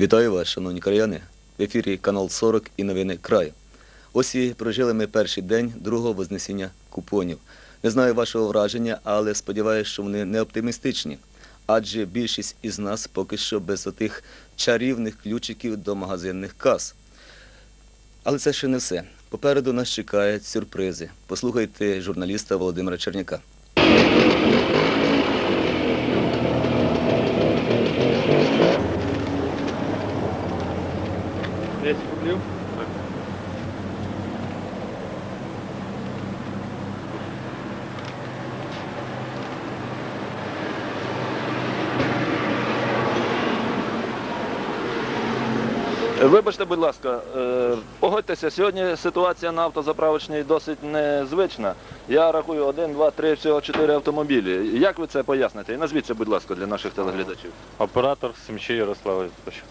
Вітаю вас, шановні краяни. В ефірі канал 40 і новини краю. Ось і прожили ми перший день другого вознесіння купонів. Не знаю вашого враження, але сподіваюся, що вони не оптимістичні. Адже більшість із нас поки що без отих чарівних ключиків до магазинних кас. Але це ще не все. Попереду нас чекають сюрпризи. Послухайте журналіста Володимира Черняка. Десять рублів? Вибачте, будь ласка, е, погодьтеся, сьогодні ситуація на автозаправочній досить незвична. Я рахую один, два, три, всього чотири автомобілі. Як ви це поясните? І назвіться, будь ласка, для наших телеглядачів. Оператор Семчий Ярослав Вікторович.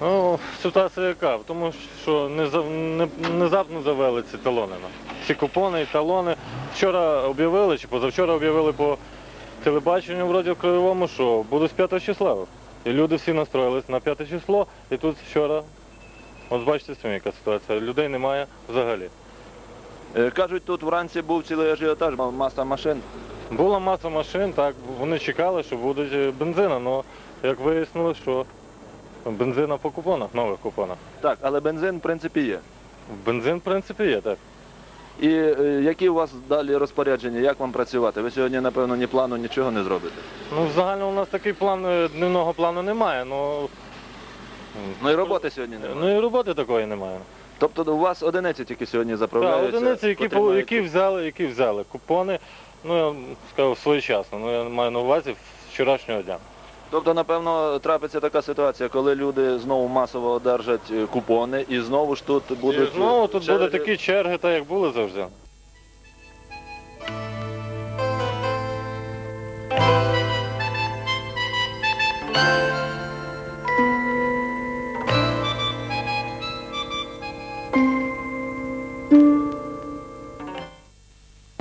Ну, ситуація яка? В Тому що не, не, внезапно завели ці талони. Ці купони і талони. Вчора об'явили, чи позавчора об'явили по телебаченню вроді в Краєвому, що буде з 5 числа. І люди всі настроїлись на 5 число, і тут вчора, от бачите самі, яка ситуація, людей немає взагалі. Е, Кажуть, тут вранці був цілий ажіотаж, ма- маса машин. Була маса машин, так, вони чекали, що буде бензина, але як вияснилось, що бензина по купонах, нових купонах. Так, але бензин, в принципі, є. Бензин, в принципі, є, так. І е, які у вас далі розпорядження, як вам працювати? Ви сьогодні, напевно, ні плану, нічого не зробите. Ну, взагалі у нас такий план, е, дневного плану немає, ну. Ну і роботи сьогодні немає. Ну і роботи такої немає. Тобто у вас одиниці тільки сьогодні Так, заправляються? одиниці, які, по- які взяли, які взяли купони, ну я сказав своєчасно, ну я маю на увазі вчорашнього дня. Тобто, напевно, трапиться така ситуація, коли люди знову масово одержать е, купони і знову ж тут будуть... І знову тут черги. будуть такі черги, так як були завжди.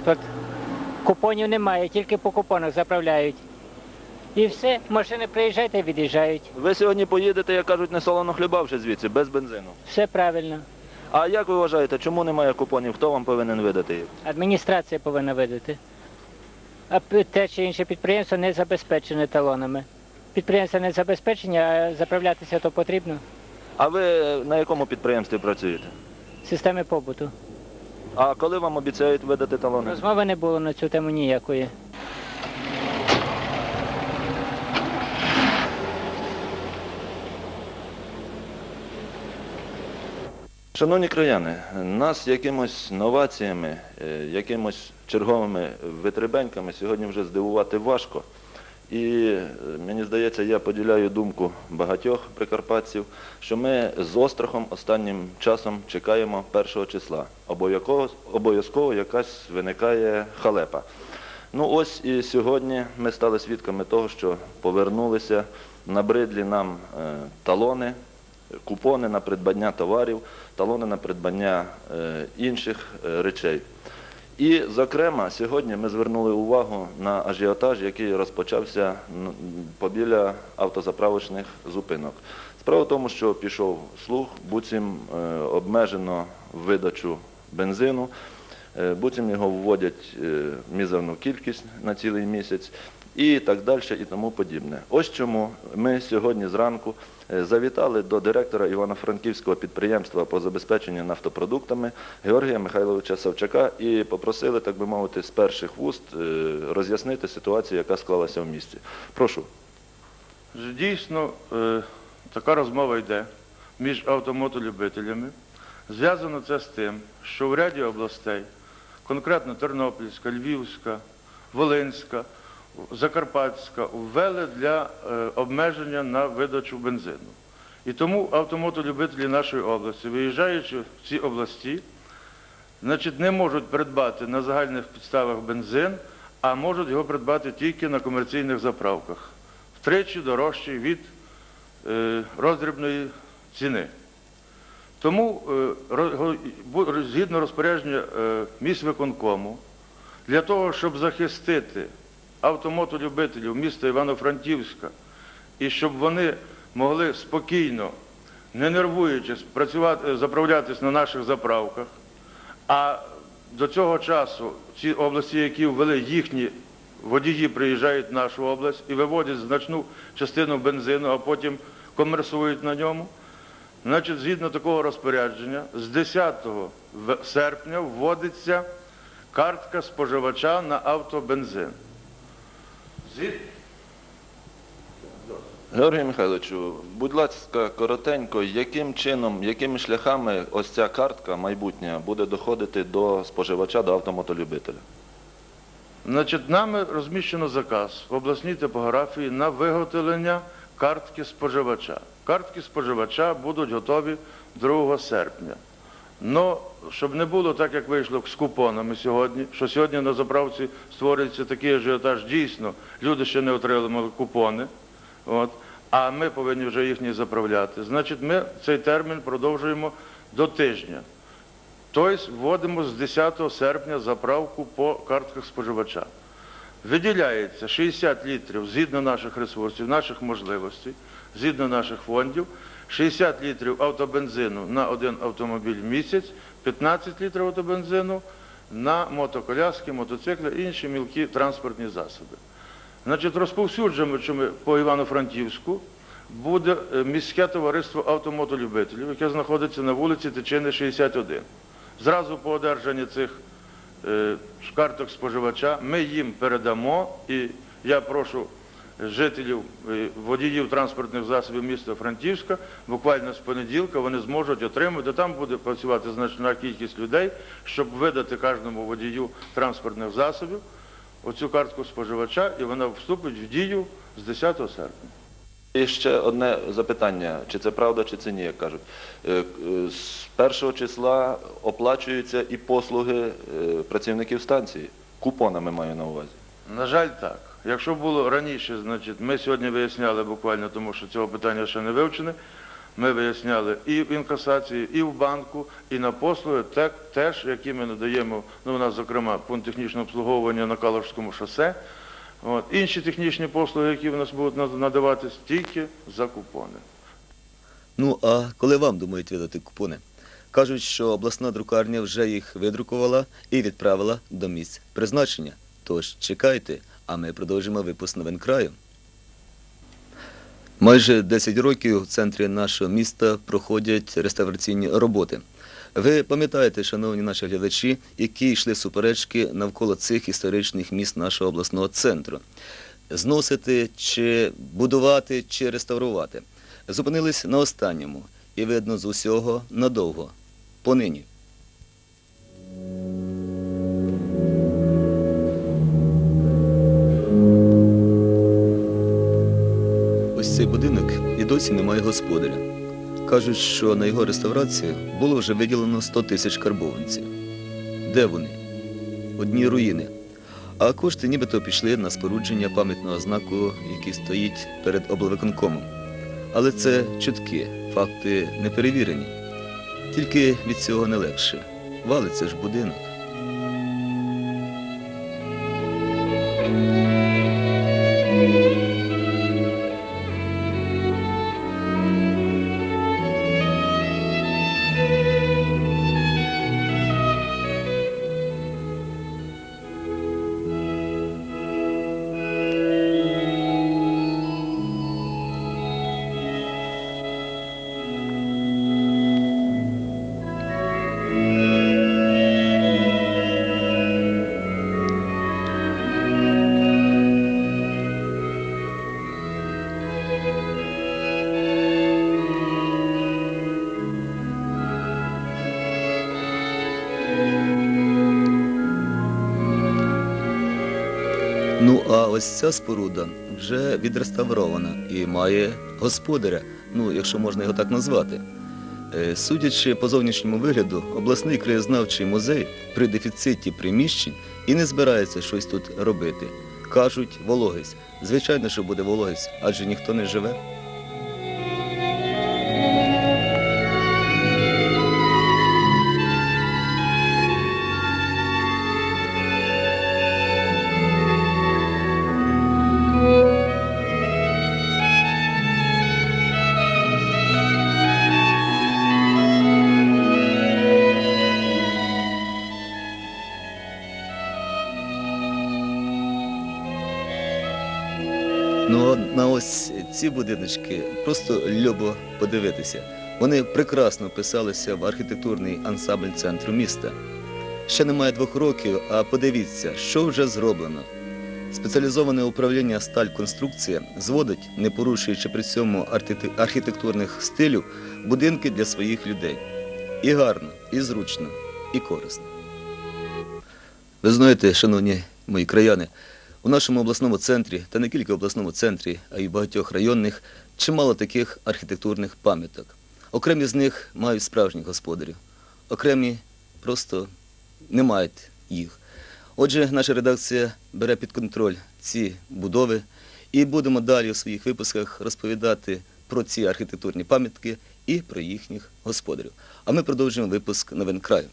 Тут купонів немає, тільки по купонах заправляють. І все, машини приїжджають і від'їжджають. Ви сьогодні поїдете, як кажуть, не солоно хлібавши звідси, без бензину. Все правильно. А як ви вважаєте, чому немає купонів? Хто вам повинен видати їх? Адміністрація повинна видати. А те чи інше підприємство не забезпечене талонами. Підприємство не забезпечені, а заправлятися то потрібно. А ви на якому підприємстві працюєте? Системи побуту. А коли вам обіцяють видати талони? Розмови не було на цю тему ніякої. Шановні краяни, нас якимось новаціями, е, якимось черговими витребеньками сьогодні вже здивувати важко. І е, мені здається, я поділяю думку багатьох прикарпатців, що ми з острахом останнім часом чекаємо першого числа. Обов'язково, якась виникає халепа. Ну ось і сьогодні ми стали свідками того, що повернулися набридлі нам е, талони, купони на придбання товарів, талони на придбання е, інших е, речей. І, зокрема, сьогодні ми звернули увагу на ажіотаж, який розпочався побіля автозаправочних зупинок. Справа в тому, що пішов слух, буцім е, обмежено видачу бензину, буцім його вводять мізерну кількість на цілий місяць і так далі, і тому подібне. Ось чому ми сьогодні зранку е, завітали до директора Івано-Франківського підприємства по забезпеченню нафтопродуктами Георгія Михайловича Савчака і попросили, так би мовити, з перших вуст е, роз'яснити ситуацію, яка склалася в місті. Прошу. Дійсно, е, така розмова йде між автомотолюбителями. Зв'язано це з тим, що в ряді областей, конкретно Тернопільська, Львівська, Волинська, Закарпатська, ввели для е, обмеження на видачу бензину. І тому автомотолюбителі нашої області, виїжджаючи в ці області, значить, не можуть придбати на загальних підставах бензин, а можуть його придбати тільки на комерційних заправках. Втричі дорожчий від е, роздрібної ціни. Тому е, згідно розпорядження міськвиконкому, для того, щоб захистити автомотолюбителів міста Івано-Франківська і щоб вони могли спокійно, не нервуючись, працювати, заправлятись на наших заправках. А до цього часу ці області, які ввели їхні водії, приїжджають в нашу область і виводять значну частину бензину, а потім комерсують на ньому. Значить, згідно такого розпорядження, з 10 серпня вводиться картка споживача на автобензин. Згід- Георгію Михайловичу, будь ласка, коротенько, яким чином, якими шляхами ось ця картка майбутня буде доходити до споживача, до автомотолюбителя? Значить, нами розміщено заказ в обласній типографії на виготовлення картки споживача. Картки споживача будуть готові 2 серпня. Ну, щоб не було так, як вийшло з купонами сьогодні, що сьогодні на заправці створюється такий ажіотаж, дійсно, люди ще не отримали купони, от, а ми повинні вже їхні заправляти. Значить, ми цей термін продовжуємо до тижня. Тобто вводимо з 10 серпня заправку по картках споживача. Виділяється 60 літрів згідно наших ресурсів, наших можливостей, згідно наших фондів, 60 літрів автобензину на один автомобіль в місяць, 15 літрів автобензину на мотоколяски, мотоцикли і інші мілкі транспортні засоби. Значить, розповсюджувачами по Івано-Франківську буде е, міське товариство автомотолюбителів, яке знаходиться на вулиці Тичини 61. Зразу по одержанні цих е, карток споживача ми їм передамо, і я прошу жителів, водіїв транспортних засобів міста Франківська, буквально з понеділка вони зможуть отримати, там буде працювати значна кількість людей, щоб видати кожному водію транспортних засобів оцю картку споживача, і вона вступить в дію з 10 серпня. І ще одне запитання, чи це правда, чи це ні, як кажуть. Е, е, З першого числа оплачуються і послуги е, працівників станції. Купонами маю на увазі. На жаль, так. Якщо було раніше, значить, ми сьогодні виясняли буквально, тому що цього питання ще не вивчене. Ми виясняли і в інкасації, і в банку, і на послуги, так, теж, які ми надаємо, ну, у нас, зокрема, пункт технічного обслуговування на Калужському шосе. От. Інші технічні послуги, які в нас будуть надаватись, тільки за купони. Ну а коли вам думають видати купони? Кажуть, що обласна друкарня вже їх видрукувала і відправила до місць призначення. Тож чекайте, а ми продовжимо випуск новин краю. Майже 10 років в центрі нашого міста проходять реставраційні роботи. Ви пам'ятаєте, шановні наші глядачі, які йшли суперечки навколо цих історичних міст нашого обласного центру. Зносити чи будувати, чи реставрувати. Зупинились на останньому, і видно з усього надовго. Понині. Ось цей будинок і досі немає господаря. Кажуть, що на його реставрацію було вже виділено 100 тисяч карбованців. Де вони? Одні руїни. А кошти нібито пішли на спорудження пам'ятного знаку, який стоїть перед облвиконкомом. Але це чутки, факти не перевірені. Тільки від цього не легше. Валиться ж будинок. Ну, а ось ця споруда вже відреставрована і має господаря, ну, якщо можна його так назвати. Е, Судячи по зовнішньому вигляду, обласний краєзнавчий музей при дефіциті приміщень і не збирається щось тут робити. Кажуть, вологість. Звичайно, що буде вологість, адже ніхто не живе. Ось ці будиночки просто любо подивитися. Вони прекрасно вписалися в архітектурний ансамбль центру міста. Ще немає двох років, а подивіться, що вже зроблено. Спеціалізоване управління сталь конструкція зводить, не порушуючи при цьому архітектурних стилів, будинки для своїх людей. І гарно, і зручно, і корисно. Ви знаєте, шановні мої краяни, у нашому обласному центрі, та не тільки в обласному центрі, а й в багатьох районних, чимало таких архітектурних пам'яток. Окремі з них мають справжніх господарів, окремі просто не мають їх. Отже, наша редакція бере під контроль ці будови і будемо далі у своїх випусках розповідати про ці архітектурні пам'ятки і про їхніх господарів. А ми продовжуємо випуск новин краю.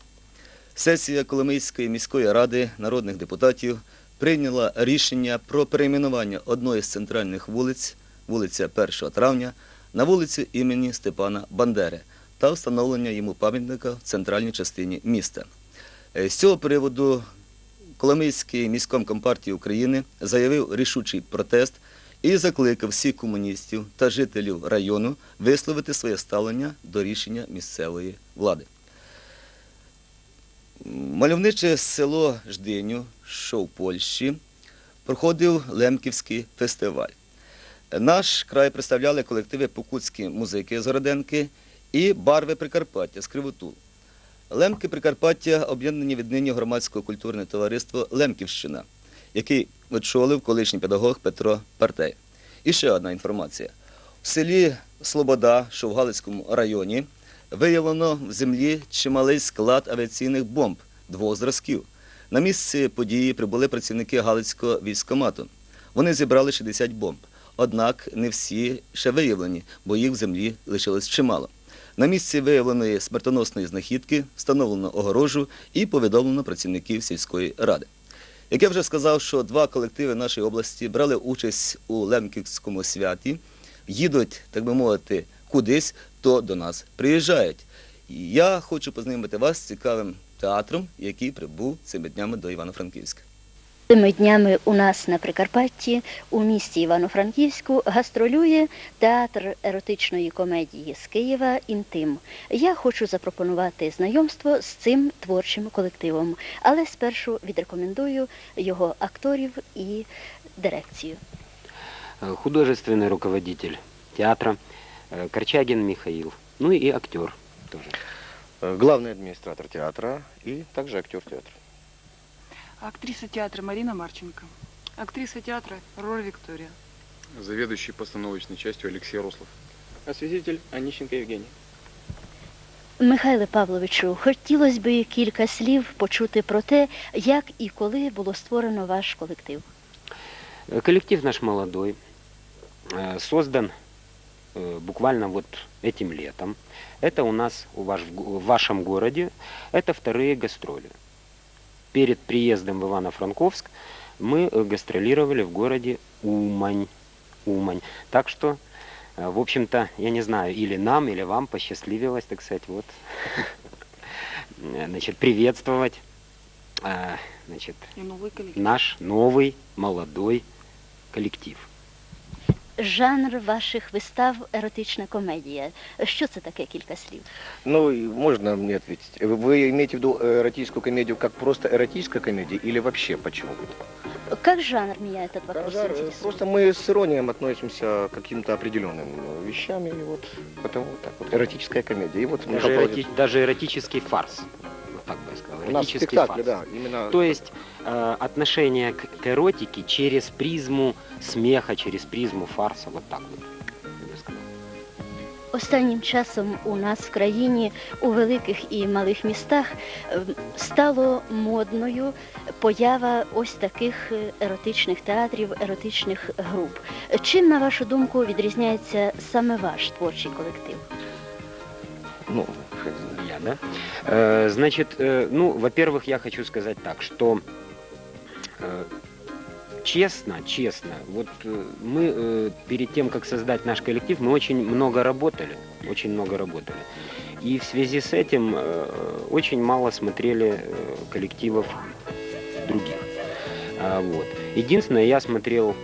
Сесія Коломийської міської ради народних депутатів прийняла рішення про перейменування одної з центральних вулиць, вулиця 1 травня, на вулицю імені Степана Бандери та встановлення йому пам'ятника в центральній частині міста. Е, З цього приводу Коломийський міськом Компартії України заявив рішучий протест і закликав всіх комуністів та жителів району висловити своє ставлення до рішення місцевої влади. Мальовниче село Ждиню, що в Польщі, проходив Лемківський фестиваль. Наш край представляли колективи Покутські музики з Городенки і Барви Прикарпаття з Кривотул. Лемки Прикарпаття об'єднані віднині громадського культурне товариство Лемківщина, який очолив колишній педагог Петро Партей. І ще одна інформація. В селі Слобода, що в Галицькому районі, виявлено в землі чималий склад авіаційних бомб двох зразків. На місце події прибули працівники Галицького військкомату. Вони зібрали 60 бомб. Однак не всі ще виявлені, бо їх в землі лишилось чимало. На місці виявленої смертоносної знахідки встановлено огорожу і повідомлено працівників сільської ради. Як я вже сказав, що два колективи нашої області брали участь у Лемківському святі, їдуть, так би мовити, кудись, то до нас приїжджають. І я хочу познайомити вас з цікавим театром, який прибув цими днями до Івано-Франківська. Цими днями у нас на Прикарпатті, у місті Івано-Франківську, гастролює театр еротичної комедії з Києва Інтим. Я хочу запропонувати знайомство з цим творчим колективом, але спершу відрекомендую його акторів і дирекцію. Э, художественный руководитель театра э, Корчагин Михаил, ну и актер тоже. Э, главный администратор театра и также актер театра. Актриса театра Марина Марченко. Актриса театра Роль Виктория. заведующий постановочной частью Алексей Рослов. Осветитель Онищенко Евгений. Михайле Павловичу, хотілося б кілька слів почути про те, як і коли було створено ваш колектив. Э, Коллектив наш молодой, э, создан э, буквально вот этим летом. Это у нас у ваш- в вашем городе, это вторые гастроли. Перед приездом в Ивано-Франковск мы э, гастролировали в городе Умань. Умань. Так что, э, в общем-то, я не знаю, или нам, или вам посчастливилось, так сказать, вот, э, значит, приветствовать, э, значит, новый наш новый молодой коллектив Жанр ваших вистав еротична комедія. Що це таке кілька слів? Ну, и можно мне ответить? Вы- Вы имеете в виду эротическую комедию как просто эротическая комедия или вообще почему? Как жанр меня этот вопрос Пожар, э, интересует? Просто мы с иронией относимся к каким-то определенным э, вещам, и вот потому вот так вот. Эротическая комедия. И вот Даже, Михаил эроти- Павлович, даже эротический фарс. Вот так бы я сказал. у нас Эротический спектакль, фарс. да, именно... То есть э, отношение к, к эротике через призму смеха, через призму фарса. Вот так вот. я бы сказал. Останнім часом у нас в країні у великих і малих містах е, стало модною поява ось таких е, еротичних театрів, еротичних груп. Чим, на вашу думку, відрізняється саме ваш творчий колектив? Ну, Я, да? Э, значит, э, ну, во-первых, я хочу сказать так, что э, честно, честно, вот мы перед тем, как создать наш коллектив, мы очень много работали, очень много работали. И в связи с этим очень мало смотрели коллективов других. А, вот. Единственное, я смотрел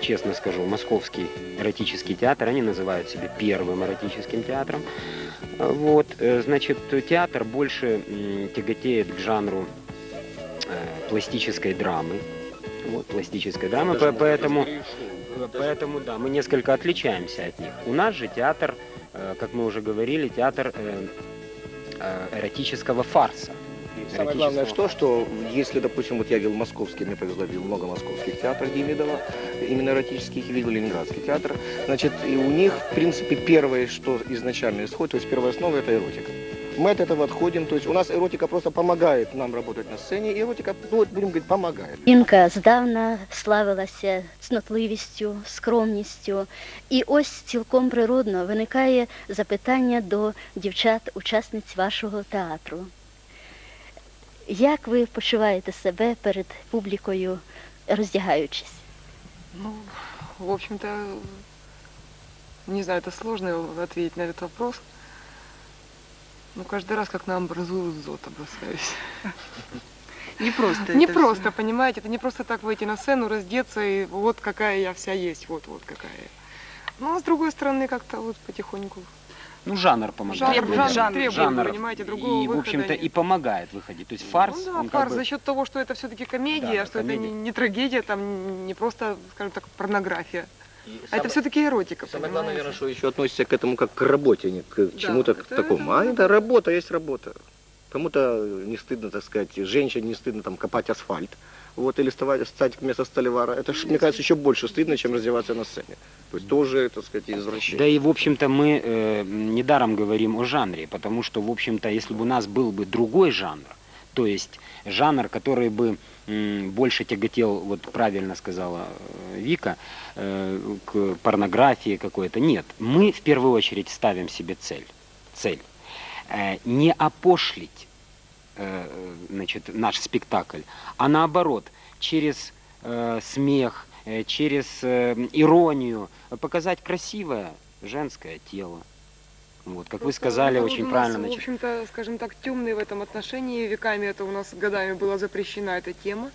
честно скажу, московский эротический театр, они называют себя первым эротическим театром. А, Вот, э, значит, театр больше м, тяготеет к жанру э, пластической драмы. Вот, пластической драмы, по- поэтому, поэтому, да, мы несколько отличаемся от них. У нас же театр, э, как мы уже говорили, театр э, э, эротического фарса. И самое главное, что, что если, допустим, вот я видел московский, мне повезло, видел много московских театров Демидова, именно эротических, видел Ленинградский театр, значит, и у них, в принципе, первое, что изначально исходит, то есть первая основа – это эротика. Мы от этого отходим, то есть у нас эротика просто помогает нам работать на сцене, и эротика, ну, вот будем говорить, помогает. Жінка здавна славилася цнотливістю, скромністю. І ось цілком природно виникає запитання до дівчат-учасниць вашого театру. Як ви почуваєте себе перед публікою, роздягаючись? Ну, в общем-то, не знаю, это сложно ответить на этот вопрос. Ну, каждый раз, как на амбразуру зота бросаюсь. Не просто Не просто, понимаете, это не просто так выйти на сцену, раздеться, и вот какая я вся есть, вот-вот какая я. Ну, а с другой стороны, как-то вот потихоньку. Ну, жанр помогает. Жанр, наверное. жанр требует, Жанр. понимаете, другого И, в выхода общем-то, нет. и помогает выходить. То есть фарс, ну да, он фарс как бы... за счет того, что это все-таки комедия, Да, что это комедия. не, не трагедия, там не просто, скажем так, порнография. А это все-таки эротика, Самое главное, понимаете? наверное, что еще относится к этому как к работе, а не к чему-то к это- такому. это- А это работа есть работа. Кому-то не стыдно, так сказать, женщине не стыдно там копать асфальт. Вот, или вставать, стать вместо столевара. Это, мне кажется, еще больше стыдно, чем раздеваться на сцене. То есть тоже, так сказать, извращение. Да и, в общем-то, мы э, недаром говорим о жанре, потому что, в общем-то, если бы у нас был бы другой жанр, то есть жанр, который бы больше тяготел, вот правильно сказала э, Вика, э, к порнографии какой-то. Нет, мы в первую очередь ставим себе цель. Цель. Э, не опошлить значит, наш спектакль, а наоборот, через э, смех, э, через э, иронию показать красивое женское тело. Вот, как вы сказали, очень нас, правильно. В значит, общем-то, скажем так, темный в этом отношении. Веками это у нас годами была запрещена эта тема.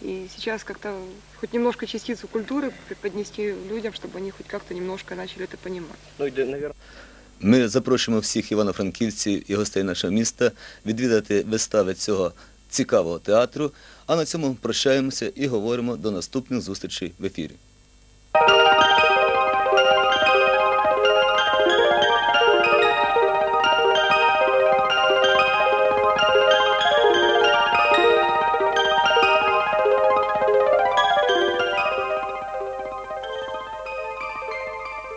И сейчас как-то хоть немножко частицу культуры преподнести людям, чтобы они хоть как-то немножко начали это понимать. Ну, и, наверное, Ми запрошуємо всіх івано-франківців і гостей нашого міста відвідати вистави цього цікавого театру. А на цьому прощаємося і говоримо до наступних зустрічей в ефірі.